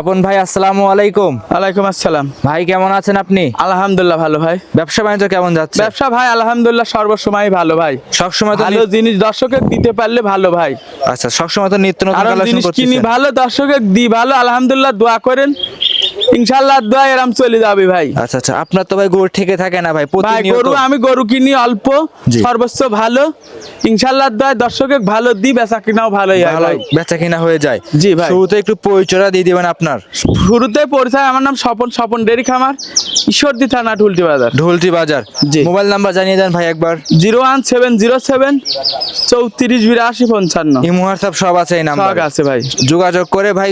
স্বপন ভাই আসসালামু আলাইকুম। আলাইকুম আসসালাম। ভাই কেমন আছেন আপনি? আলহামদুলিল্লাহ ভালো ভাই। ব্যবসা বাণিজ্য কেমন যাচ্ছে? ব্যবসা ভাই আলহামদুলিল্লাহ সর্বসময় ভালো ভাই। সবসময় তো ভালো জিনিস দর্শকের দিতে পারলে ভালো ভাই। আচ্ছা সবসময় তো নিত্য নতুন কালেকশন জিনিস কিনি ভালো দর্শকের দি ভালো আলহামদুলিল্লাহ দোয়া করেন। ইনশাল্লাহ দোয়া এরম চলে যাবে ভাই। আচ্ছা আচ্ছা আপনার তো ভাই গরু ঠেকে থাকে না ভাই ভাই গরু আমি গরু কিনি অল্প সর্বোচ্চ ভালো। ইনশাল্লাহ দোয়া দর্শকের ভালো দি বেচা কিনাও ভালোই হয় ভাই। বেচা কিনা হয়ে যায়। জি ভাই। শুরুতে একটু পরিচয়টা দিয়ে দিবেন আপনার। শুরুতে পরিচয় আমার নাম স্বপন স্বপন ডেরি খামার ঈশ্বরদী থানা ঢুলটি বাজার। ঢোলটি বাজার। জি। মোবাইল নাম্বার জানিয়ে দেন ভাই একবার। Zero one seven zero seven চৌত্রিশ বিরাশি পঞ্চান্ন। ইমো হোয়াটসঅ্যাপ সব আছে এই নাম্বার। আছে ভাই। যোগাযোগ করে ভাই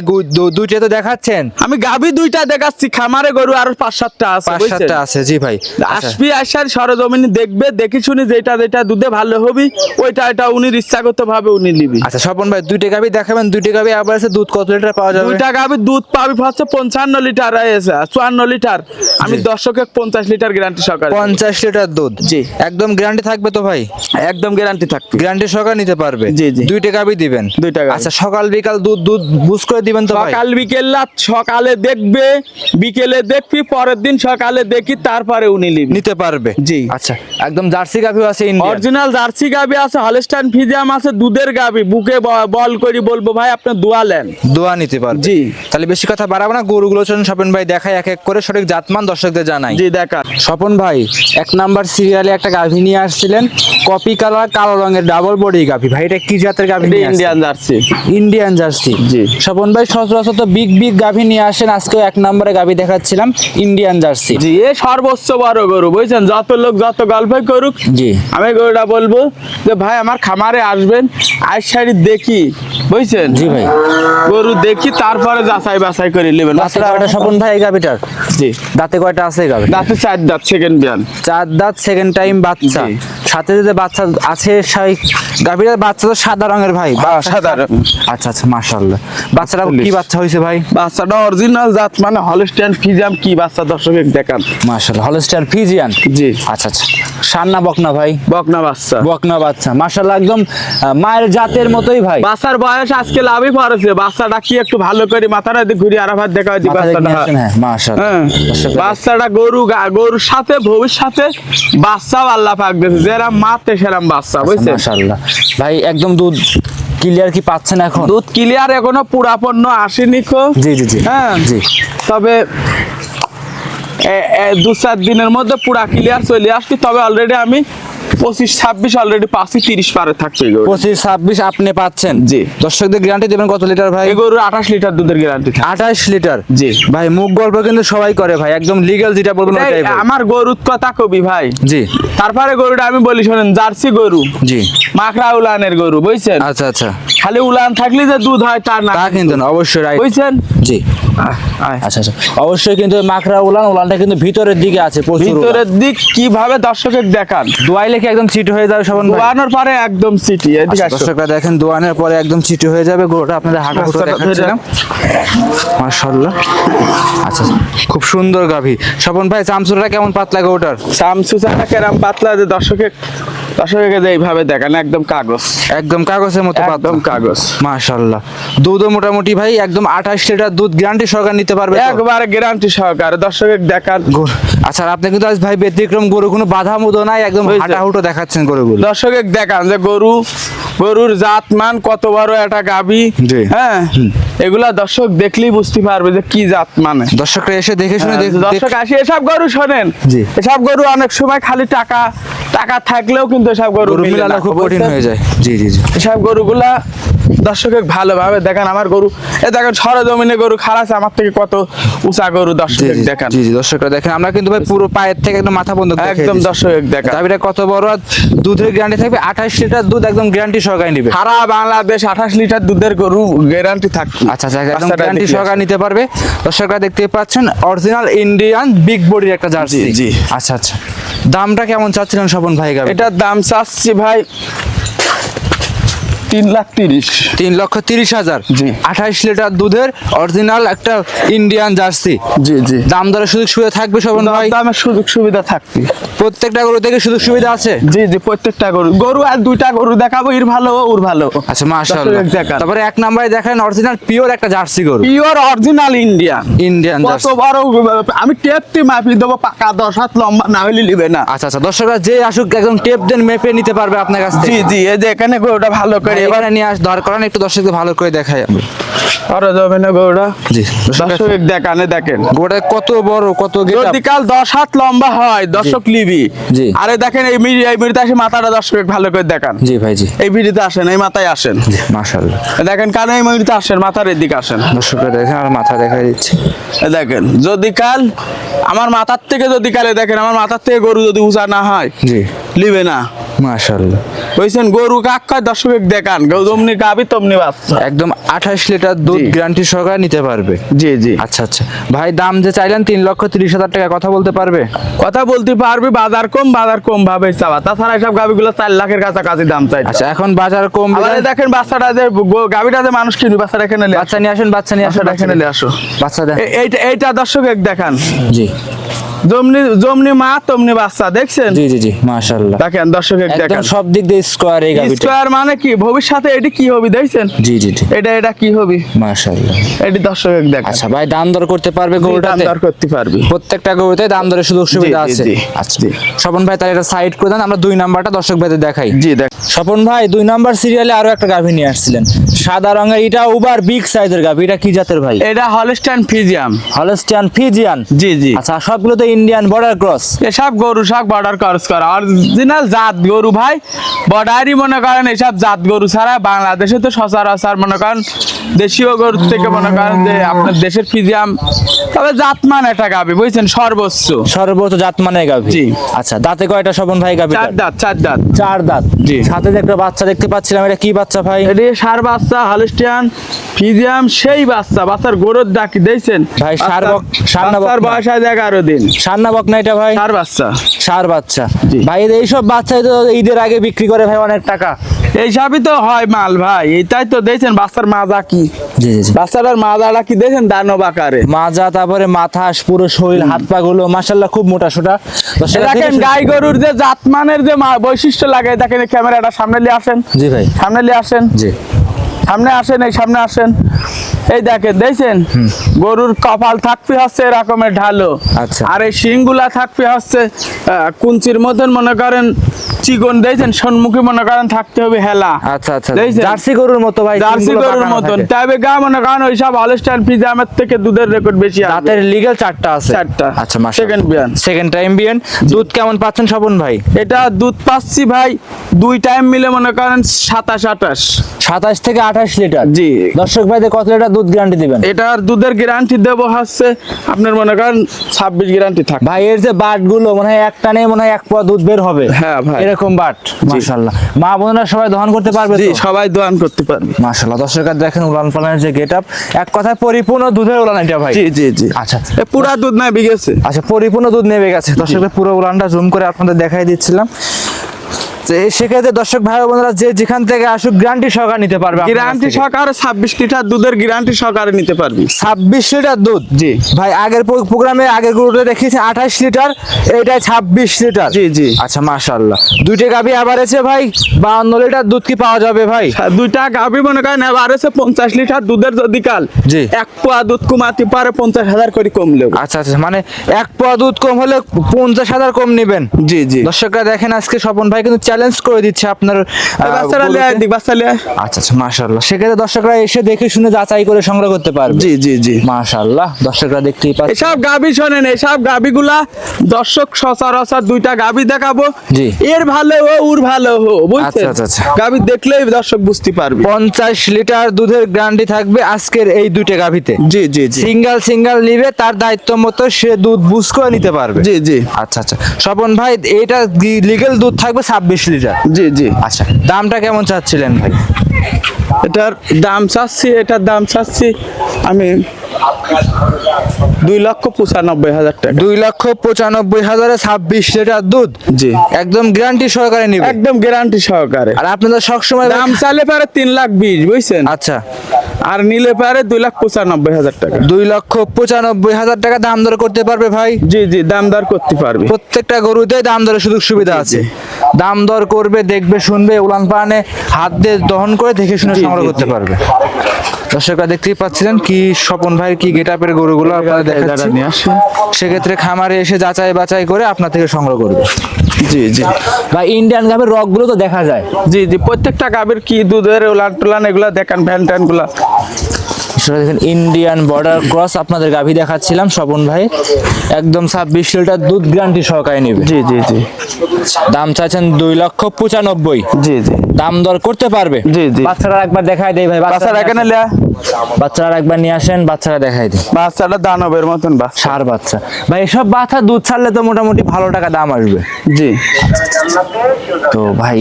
দুইটা তো দেখাচ্ছেন। আমি গাভী দুইটা দেখাচ্ছি খামারে গরু আরও পাঁচ সাতটা আছে পাঁচ সাতটা আছে জি ভাই আচ্ছা। আসবি আসার সরজমিনে দেখবে দেখি শুনি যেটা যেটা দুধে ভালো হবি ওইটা এটা উনি ইচ্ছাগত ভাবে উনি নিবি। আচ্ছা স্বপন ভাই দুইটা গাবি দেখাবেন দুইটা গাবি আবার আছে দুধ কত লিটার পাওয়া যাবে? দুইটা গাভী দুধ পাবি হচ্ছে পঞ্চান্ন লিটার চুয়ান্ন লিটার। আমি দর্শকে পঞ্চাশ লিটার গ্যারান্টি পঞ্চাশ লিটার দুধ? জি। একদম গ্যারান্টি থাকবে তো ভাই? একদম গ্যারান্টি থাকবে। গ্যারান্টি সকাল নিতে পারবে? জি, জি। দুইটা গাবি দিবেন? দুইটা। আচ্ছা সকাল বিকাল দুধ দুধ বুঝ করে দিবেন তো সকাল বিকেল সকালে দেখবে বিকেলে দেখবি পরের দিন সকালে দেখি তারপরে উনি নিবি নিতে পারবে। জি। আচ্ছা একদম জার্সি গাভিও আছে অরিজিনাল জার্সি গাবি আছে হলস্টাইন ফিজিয়াম আছে দুধের গাবি বুকে বল করি বলব ভাই আপনি দোয়ালেন দোয়া নিতে পারবে। জি। তাহলে বেশি কথা বাড়াবো না গরুগুলো চলুন স্বপন ভাই দেখাই এক এক করে সঠিক জাতমান দর্শকদের জানাই। জি দেখা। স্বপন ভাই এক নাম্বার সিরিয়ালে একটা গাভী নিয়ে আসছিলেন কপি কালার কালো রঙের ডাবল বডি গাভী। ভাই এটা কি জাতের গাভী ইন্ডিয়ান জার্সি। Indian jersey. জি। স্বপন ভাই সচরাচর তো বিগ বিগ গাভী নিয়ে আসেন আজকেও এক নম্বরে গাভী দেখাচ্ছিলাম ইন্ডিয়ান জার্সি জি এ সর্বোচ্চ বড় গরু বুঝছেন? যত লোক যত গল্পই করুক জি। আমি গরুটা বলব যে ভাই আমার খামারে আসবেন আজ সাইড দেখি বুঝছেন? জি ভাই। গরু দেখি তারপরে যাচাই বাছাই করে নেবেন। দাঁতে কয়টা স্বপন ভাই এই গাভীটার জি। দাঁতে কয়টা আছে গাভী দাঁতে চার দাঁত সেকেন্ড বিয়ান। চার দাঁত সেকেন্ড টাইম বাচ্চা। সাথে যে বাচ্চা আছে সেই গাভীটার বাচ্চা তো সাদা রঙের ভাই। হ্যাঁ, সাদা আচ্ছা আচ্ছা মাশাআল্লাহ। বাচ্চাটা কি বাচ্চা হয়েছে ভাই? বাচ্চাটা অরিজিনাল জাত মানে হলস্টাইন ফিজিয়াম কি বাচ্চা দর্শকে দেখান। মাশাআল্লাহ হলস্টার ফিজিয়ান জি। আচ্ছা আচ্ছা সান্না বকনা ভাই? বকনা বাচ্চা। বকনা বাচ্চা মাশাআল্লাহ একদম মায়ের জাতের মতোই ভাই। বাচ্চার বয়স আজকে লাভই পড়েছে। বাচ্চাটা কি একটু ভালো করে মাথাটা দিয়ে ঘুরিয়ে আরাফাত দেখা মাথা বাচ্চাটা। হ্যাঁ মাশাআল্লাহ। হ্যাঁ। বাচ্চাটা গরু গা- গরুর সাথে ভবিষ্যতে বাচ্চাও আল্লাহ পাক দিয়েছে। যেরাম মাতে সেরাম বাচ্চা বুঝছেন? মাশাআল্লাহ। ভাই একদম দুধ ক্লিয়ার কি পাচ্ছেন এখন? দুধ ক্লিয়ার এখনও পুরাপন্ন আসেনি কো। জি জি জি। হ্যাঁ। জি। তবে দু চার দিনের মধ্যে পুরা ক্লিয়ার চলে আসছি তবে অলরেডি আমি পঁচিশ ছাব্বিশ অলরেডি পাঁচই তিরিশ পারে থাকছে পঁচিশ ছাব্বিশ আপনি পাচ্ছেন। জি। দর্শকদের গ্যারান্টি দেবেন কত লিটার ভাই? গরু গরুর আঠাশ লিটার দুধের গ্যারান্টি আঠাশ লিটার জি। ভাই মুখ গল্প কিন্তু সবাই করে ভাই একদম লিগ্যাল যেটা বলবেন বলবেন। আমার গরুর কথা কবি ভাই। জি। তারপরে গরুটা আমি বলি শোনেন জার্সি গরু। জি। মাখরা উলানের গরু বুঝছেন? আচ্ছা আচ্ছা। খালি উলান থাকলে যে দুধ হয় তার না। তা কিন্তু না অবশ্যই রাইট বুঝছেন? জি। আচ্ছা আচ্ছা। অবশ্যই কিন্তু মাখরা উলান উলানটা কিন্তু ভিতরের দিকে আছে ভিতরের দিক কীভাবে দর্শকের দেখান? দোয়াইলে কি একদম চিট হয়ে যাবে ভাই। দোয়ানোর পরে একদম সিটি এদিকে আচ্ছা। দর্শকরা দেখেন দোয়ানের পরে একদম চিটি হয়ে যাবে। গরুটা আপনাদের হাঁটা ফুটো দেখাচ্ছিলাম। মাশাআল্লাহ। আচ্ছা খুব সুন্দর গাভী। স্বপন ভাই চামচুরটা কেমন পাতলা গরুটার শামসু চাটা কেরাম পাতলা যে দর্শকের দর্শকের এইভাবে দেখান একদম কাগজ। একদম কাগজের মতো একদম কাগজ। দুধও মোটামুটি ভাই একদম আঠাশ লিটার দুধ গ্যারান্টি সহকার নিতে পারবে একবার গ্যারান্টি সহকারে। দর্শকের দেখান আচ্ছা আপনি কিন্তু আজ ভাই ব্যতিক্রম গরু কোনো বাধা মুদো নাই একদম। হাঁটাহুটো দেখাচ্ছেন গরুগুলো। দেখান যে গরু গরুর জাত মান কত বড় একটা গাবি? হ্যাঁ? এগুলা দর্শক দেখলেই বুঝতে পারবে যে কি জাত মানে। দর্শকরা এসে দেখে শুনে হ্যাঁ, দর্শক আসি এসব গরু শোনেন। এসব গরু অনেক সময় খালি টাকা টাকা থাকলেও কিন্তু এসব গরু গরু মিলে মিলানো খুব কঠিন হয়ে যায়। জি জি জি। এসব গরুগুলা দর্শকের ভালোভাবে দেখেন আমার গরু এ দেখেন সরজমিনে গরু খারাপ আমার থেকে কত উঁচা গরু দর্শক দেখেন। জি জি দর্শকরা দেখেন আমরা কিন্তু ভাই পুরো পায়ের থেকে একদম মাথা বন্ধ একদম দর্শক দেখেন দাবিটা কত বড়? দুধের গ্যারান্টি থাকবে আঠাশ লিটার দুধ একদম গ্যারান্টি সহকারে নিবে। সারা বাংলাদেশ আঠাশ লিটার দুধের গরু গ্যারান্টি থাকবে আচ্ছা আচ্ছা একদম গ্যারান্টি সহকারে নিতে পারবে। দর্শকরা দেখতে পাচ্ছেন অরিজিনাল ইন্ডিয়ান বিগ বডির একটা জার্সি জি। আচ্ছা আচ্ছা। দামটা কেমন চাচ্ছিলেন স্বপন ভাই গাবে এটার দাম চাচ্ছি ভাই তিন লাখ তিরিশ। তিন লক্ষ তিরিশ হাজার। জি। আঠাইশ লিটার দুধের অরিজিনাল একটা ইন্ডিয়ান জার্সি জি জি। দাম সুযোগ সুবিধা থাকবে ভাই? দামের সুযোগ সুবিধা থাকবে। প্রত্যেকটা গরু থেকে সুযোগ সুবিধা আছে? জি জি প্রত্যেকটা গরু। গরু আর দুইটা গরু দেখাবো ভালো ওর ভালো। আচ্ছা মাশাআল্লাহ। তারপরে এক নম্বরে দেখেন অরিজিনাল পিওর একটা জার্সি গরু। পিওর অরিজিনাল ইন্ডিয়ান ইন্ডিয়ান কত বড় আমি টেপটি মাপি দেবো পাকা দশ হাত লম্বা না হলে নিবে না। আচ্ছা আচ্ছা দর্শকরা যে আসুক একদম টেপ দেন মেপে নিতে পারবে আপনার কাছ জি জি এই যে এখানে গরুটা ভালো করে এবার নিয়ে আস করেন একটু দর্শকদের ভালো করে দেখাই আমি করা যাবে না জি। দর্শক দেখানে দেখেন। কত বড় কত গেট যদি কাল দশ হাত লম্বা হয় দর্শক লিবি জি। আরে দেখেন এই মিডি এই মিডিতে আসে মাথাটা দর্শক ভালো করে দেখান। জি ভাই জি। এই ভিডিওতে আসেন এই মাথায় আসেন। জি মাশাআল্লাহ। দেখেন কারণ এই মিডিতে আসেন মাথার এদিকে আসেন। দর্শকরা দেখেন আর মাথা দিচ্ছি। দেখেন যদি কাল আমার মাথার থেকে যদি কালে দেখেন আমার মাথার থেকে গরু যদি উঁচা না হয় জি। লিবে না। মাশাআল্লাহ। বুঝছেন গরু কাকা দর্শক দেখেন? গরু যেমনি গাবি তেমনি বাচ্চা একদম আঠাশ লিটার দুধ। গ্যারান্টি সহকারে নিতে পারবে। জি জি। আচ্ছা আচ্ছা। ভাই দাম যে চাইলেন তিন লক্ষ তিরিশ হাজার টাকা কথা বলতে পারবে? কথা বলতে পারবি বাজার কম বাজার কম ভাবে চাওয়া। তাছাড়া এইসব গাবিগুলো চার লাখের কাছাকাছি দাম চাই আচ্ছা এখন বাজার কম এই দেখেন বাচ্চাটা যে গাবিটা যে মানুষ কিনবে বাচ্চাটা এখানে বাচ্চা নিয়ে আসেন বাচ্চা নিয়ে আসেন এখানে আসো। বাচ্চা এইটা এইটা দর্শক এক দেখান। জি। জমনি জমনি মা তমনি বাচ্চা দেখছেন? জি জি জি মাশাআল্লাহ। দেখেন দর্শক সব দিক দিয়ে স্কোয়ার এই গাবিটা স্কোয়ার মানে কি? ভবিষ্যতে এটি কি হবে দেখছেন? জি জি জি। এটা এটা কি হবে? মাশাআল্লাহ। এটি দর্শক দেখান। আচ্ছা ভাই দাম দর করতে পারবে দাম দর করতে পারবি। প্রত্যেকটা গরুতে দাম দরের সুযোগ সুবিধা আছে। আচ্ছা স্বপন ভাই তাহলে এটা সাইড করে দেন আমরা দুই নাম্বারটা দর্শক ভাইদের দেখাই। জি দেখ স্বপন ভাই দুই নাম্বার সিরিয়ালে আরও একটা গাভী নিয়ে আসছিলেন। সাদা রঙের এটা উবার বিগ সাইজের গাভি এটা কি জাতের ভাই? এটা হলস্টাইন ফিজিয়াম হলস্টাইন ফিজিয়ান জি জি। আচ্ছা সবগুলো তো ইন্ডিয়ান বর্ডার ক্রস এসব গরু সব বর্ডার ক্রস করা। অরিজিনাল জাত গরু ভাই। বর্ডারই মনে করেন এসব জাত গরু ছাড়া বাংলাদেশে তো সচরাচর মনে করেন দেশীয় গরু থেকে মনে করেন যে আপনার দেশের ফিজিয়াম তবে জাতমান একটা গাবি বুঝছেন? সর্বোচ্চ। সর্বোচ্চ জাত মানে গাভী? জি। আচ্ছা দাঁতে কয়টা স্বপন ভাই গাভী চার দাঁত চার দাঁত। চার দাঁত। জি। সাথে যে একটা বাচ্চা দেখতে পাচ্ছিলাম এটা কি বাচ্চা ভাই? এটি সার বাচ্চা হলস্টিয়ান ফিজিয়াম সেই বাচ্চা বাচ্চার গরুর ডাকি দিয়েছেন ভাই, ষাঁড় বক- ষাঁড় না বক বাচ্চার বয়স আজ এগারো দিন। সান্না বক না এটা ভাই? সার বাচ্চা। সার বাচ্চা। ভাই এইসব বাচ্চাই তো ঈদের আগে বিক্রি করে ভাই অনেক টাকা। এইসবই তো হয় মাল ভাই এটাই তো দিয়েছেন বাচ্চার মাজা কি। জি জি বাচ্চাটার মাজাটা কি দিয়েছেন দানব আকারে। মাজা তারপরে মাথা পুরো শরীর হাত পা গুলো মাসাল্লাহ খুব মোটা সোটা। দেখেন গাই গরুর যে জাতমানের যে বৈশিষ্ট্য লাগে দেখেন ক্যামেরাটা সামনে নিয়ে আসেন। জি ভাই। সামনে নিয়ে আসেন। জি। সামনে আসেন এই সামনে আসেন। এই দেখেন দেখছেন? গরুর কপাল থাকবে হচ্ছে এরকমের ঢালো। আচ্ছা। আর এই শিংগুলা থাকবে হচ্ছে আহ, কুঞ্চির মতন মনে করেন চিকন দিয়েছেন সম্মুখে মনে করেন থাকতে হবে হেলা। আচ্ছা আচ্ছা দেখছেন? জার্সি গরুর মতো ভাই জার্সি গরুর মতন। তবে গা মনে করেন ওইসব হলস্টাইন ফিজামের থেকে দুধের রেকর্ড বেশি আছে দাঁতের লিগেল চারটা আছে। চারটা। আচ্ছা মাস Second বিয়ান। সেকেন্ড টাইম বিয়ান দুধ কেমন পাচ্ছেন স্বপন ভাই? এটা দুধ পাচ্ছি ভাই দুই টাইম মিলে মনে করেন সাতাশ আঠাশ। সাতাশ থেকে আঠাশ লিটার? জি। দর্শক ভাইদের কত লিটার দুধ গ্যারান্টি দিবেন? এটার দুধের গ্যারান্টি দেবো হচ্ছে আপনার মনে করেন ছাব্বিশ গ্যারান্টি থাকে ভাই এর যে বাটগুলো মনে হয় একটা নেই মনে হয় এক পোয়া দুধ বের হবে। হ্যাঁ, ভাই। এরকম বাট মাশাল্লাহ মা বোনরা সবাই দহন করতে পারবে জি সবাই দহন করতে পারবে। মাশাল্লাহ দর্শকরা দেখেন উলান পালানের যে গেটআপ এক কথায় পরিপূর্ণ দুধের উলান এটা ভাই। জি জি জি। আচ্ছা। পুরো পুরা দুধ না গেছে আচ্ছা পরিপূর্ণ দুধ নেমে গেছে। দর্শকদের পুরো উলানটা জুম করে আপনাদের দেখাই দিচ্ছিলাম। সেক্ষেত্রে দর্শক ভাই বোনেরা যে যেখান থেকে আসুক গ্যারান্টি সহকারে নিতে পারবে গ্যারান্টি সহকারে ছাব্বিশ লিটার দুধের গ্যারান্টি সহকারে নিতে পারবি। ছাব্বিশ লিটার দুধ? জি। ভাই আগের প্রোগ্রামে আগের গরুটা দেখিয়েছে আঠাশ লিটার এইটাই ছাব্বিশ লিটার। জি, জি। আচ্ছা মাশাল্লাহ দুইটা গাভি আবার আছে ভাই বাউন্ন লিটার দুধ কি পাওয়া যাবে ভাই? আর দুইটা গাভি মনে করেন এবার এসে পঞ্চাশ লিটার দুধের যদি কাল জি। এক পোয়া দুধ কমাতে পারে পঞ্চাশ হাজার করে কমলেও আচ্ছা আচ্ছা মানে এক পোয়া দুধ কম হলে পঞ্চাশ হাজার কম নেবেন। জি জি। দর্শকরা দেখেন আজকে স্বপন ভাই কিন্তু চ্যালেঞ্জ করে দিচ্ছে আপনার আচ্ছা আচ্ছা মাশাল্লাহ সেক্ষেত্রে দর্শকরা এসে দেখে শুনে যাচাই করে সংগ্রহ করতে পারবে। জি জি জি। মাশাল্লাহ দর্শকরা দেখতেই পাচ্ছে এসব গাবি শোনেন এসব গাবিগুলা দর্শক সচরাচর দুইটা গাবি দেখাবো। জি। এর ভালো ও ওর ভালো হো বুঝছেন? আচ্ছা, আচ্ছা, আচ্ছা। গাবি দেখলেই দর্শক বুঝতে পারবে। পঞ্চাশ লিটার দুধের গ্যারান্টি থাকবে আজকের এই দুইটা গাভিতে। জি জি জি। সিঙ্গেল সিঙ্গেল নিবে তার দায়িত্ব মতো সে দুধ বুঝ করে নিতে পারবে। জি জি। আচ্ছা আচ্ছা। স্বপন ভাই এটা লিগেল দুধ থাকবে ছাব্বিশ লিটার। জি জি। আচ্ছা দামটা কেমন চাচ্ছিলেন ভাই? এটার দাম চাচ্ছি এটার দাম চাচ্ছি আমি দুই লক্ষ পঁচানব্বই হাজার টাকা। দুই লক্ষ পঁচানব্বই হাজারে ছাব্বিশ লিটার দুধ? জি। একদম গ্যারান্টি সহকারে নিবে? একদম গ্যারান্টি সহকারে। আর আপনাদের সবসময় দাম চালে পারে তিন লাখ বিশ বুঝছেন? আচ্ছা। আর নিলে পারে দুই লাখ পঁচানব্বই হাজার টাকা। দুই লক্ষ পঁচানব্বই হাজার টাকা দাম দর করতে পারবে ভাই? জি জি দাম দর করতে পারবে। প্রত্যেকটা গরুতে দাম দরের সুযোগ সুবিধা আছে। দাম দর করবে দেখবে শুনবে উলান পানে হাত দিয়ে দহন করে দেখে শুনে সংগ্রহ করতে পারবে। দর্শকরা দেখতেই পাচ্ছিলেন কি স্বপন ভাইয়ের কি গেট আপের গরুগুলো আপনারা দেখাচ্ছি। নিয়ে আসেন। সেক্ষেত্রে খামারে এসে যাচাই বাছাই করে আপনার থেকে সংগ্রহ করবে। জি জি। বা ইন্ডিয়ান গাভীর রকগুলো তো দেখা যায়। জি জি। প্রত্যেকটা গাভীর কি দুধের উলান টুলান এগুলা দেখেন ভ্যান ট্যানগুলা সেটা দেখেন ইন্ডিয়ান বর্ডার ক্রস আপনাদের গাভী দেখাচ্ছিলাম স্বপন ভাই। একদম ছাব্বিশ লিটার দুধ গ্যারান্টি সহকারে নিবে। জি জি জি। দাম চাচ্ছেন দুই লক্ষ পঁচানব্বই। জি জি। দাম দর করতে পারবে? জি, জি। বাচ্চারা একবার দেখাই দেয় ভাই বাচ্চারা এখানে বাচ্চারা একবার নিয়ে আসেন বাচ্চারা দেখাই দিই। বাচ্চাটা দানবের মতন বাচ্চা। সার বাচ্চা। ভাই এসব বাচ্চা দুধ ছাড়লে তো মোটামুটি ভালো টাকা দাম আসবে। জি। তো ভাই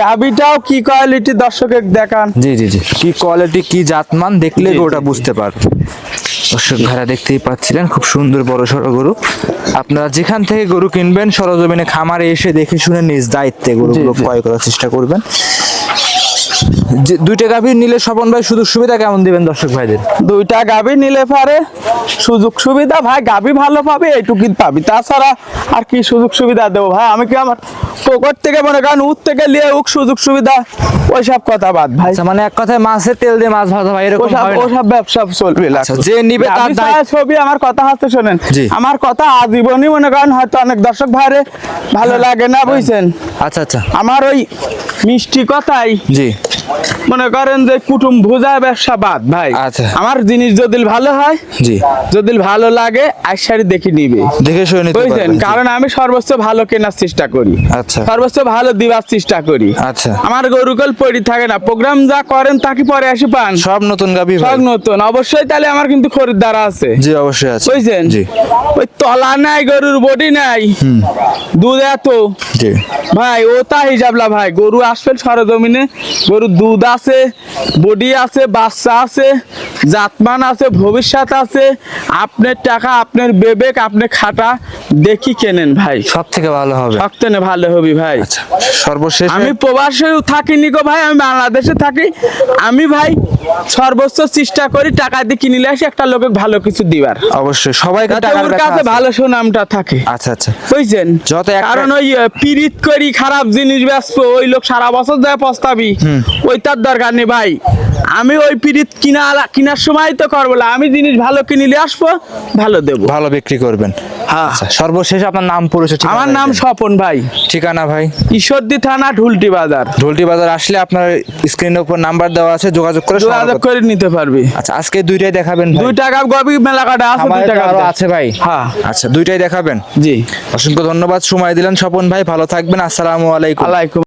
গাভীটাও কি কোয়ালিটি দর্শকে দেখান। জি জি জি। কি কোয়ালিটি কি জাতমান দেখলে ওটা বুঝতে পারবে। দর্শক ভাইরা দেখতেই পাচ্ছিলেন খুব সুন্দর বড় সড়ো গরু। আপনারা যেখান থেকে গরু কিনবেন সরজমিনে খামারে এসে দেখে শুনে নিজ দায়িত্বে গরুগুলো। ক্রয় করার চেষ্টা করবেন। দুইটা গাভীর নিলে স্বপন ভাই সুযোগ সুবিধা কেমন দিবেন দর্শক ভাইদের? দুইটা গাভী নিলে পারে সুযোগ সুবিধা ভাই গাভী ভালো পাবে এইটুকুই পাবি। তাছাড়া আর কি সুযোগ সুবিধা দেবো ভাই? আমি কি আমার পকট থেকে মনে করেন উঠ থেকে নিয়ে উক সুযোগ সুবিধা ওইসব কথা বাদ ভাই। আচ্ছা মানে এক কথায় মাছের তেল দিয়ে মাছ ভাজা ভাই এরকম ওসব হয় ওসব ব্যবসা চলবে। আচ্ছা, যে নিবে তার গাভী ছবি আমার কথা হাতে শোনেন। আমার কথা আজীবনই মনে করেন হয়তো অনেক দর্শক ভাইরে ভালো লাগে না বুঝছেন? আচ্ছা আচ্ছা। আমার ওই মিষ্টি কথাই। জি। মনে করেন যে কুটুম ভুজা ব্যবসা বাদ ভাই। আচ্ছা। আমার জিনিস যদি ভালো হয় জি। যদি ভালো লাগে আইসারি দেখে নিবে। দেখে শুনে নিতে বুঝছেন? কারণ আমি সর্বোচ্চ ভালো কেনার চেষ্টা করি। আচ্ছা। সর্বোচ্চ ভালো দিবার চেষ্টা করি। আচ্ছা। আমার গরুকল পড়ি থাকে না প্রোগ্রাম যা করেন তাকে পরে আসি পান। সব নতুন ভাই সব নতুন। অবশ্যই তাহলে আমার কিন্তু খরিদ্দার আছে। জি অবশ্যই আছে। বুঝছেন? জি। ওই তলা নাই গরুর বডি নাই। দুধ এত। জি। ভাই ও তা হিসাবলা ভাই গরু আসবেন সরজমিনে গরুর দুধ আছে বডি আছে বাচ্চা আছে জাতমান আছে ভবিষ্যৎ আছে। আপনার টাকা আপনার বেবেক আপনি খাটা দেখি কেনেন ভাই। সব থেকে ভালো হবে। সবথেকে ভালো হবি ভাই। আচ্ছা সর্বশেষ আমি প্রবাসে থাকি নিকো ভাই আমি বাংলাদেশে থাকি। আমি ভাই সর্বোচ্চ চেষ্টা করি টাকা দিয়ে কিনিলে আসি একটা লোকের ভালো কিছু দিবার। অবশ্যই সবাই ওর কাছে ভালো সুনামটা থাকে। আচ্ছা আচ্ছা। বুঝছেন? যত কারণ ওই পীড়িত করি খারাপ জিনিস ব্যস্ত ওই লোক সারা বছর যায় পস্তাবি। ওই তার দরকার নেই ভাই। আমি ওই পিরিত কিনা কিনার সময় তো করব না। আমি জিনিস ভালো কিনিলে আসব ভালো দেবো। ভালো বিক্রি করবেন। হ্যাঁ। আচ্ছা সর্বশেষ আপনার নাম পরিচয় আমার নাম স্বপন ভাই। ঠিকানা ভাই? ঈশ্বরদী থানা ঢুলটি বাজার। ঢোলটি বাজার আসলে আপনার স্ক্রিনের উপর নাম্বার দেওয়া আছে যোগাযোগ করে যোগাযোগ করে নিতে পারবি। আচ্ছা আজকে দুইটাই দেখাবেন দুই টাকা গবি মেলা কাটা আছে আছে ভাই। হ্যাঁ। আচ্ছা দুইটাই দেখাবেন। জি। অসংখ্য ধন্যবাদ সময় দিলেন স্বপন ভাই। ভালো থাকবেন আসসালামু আলাইকুম। আলাইকুম।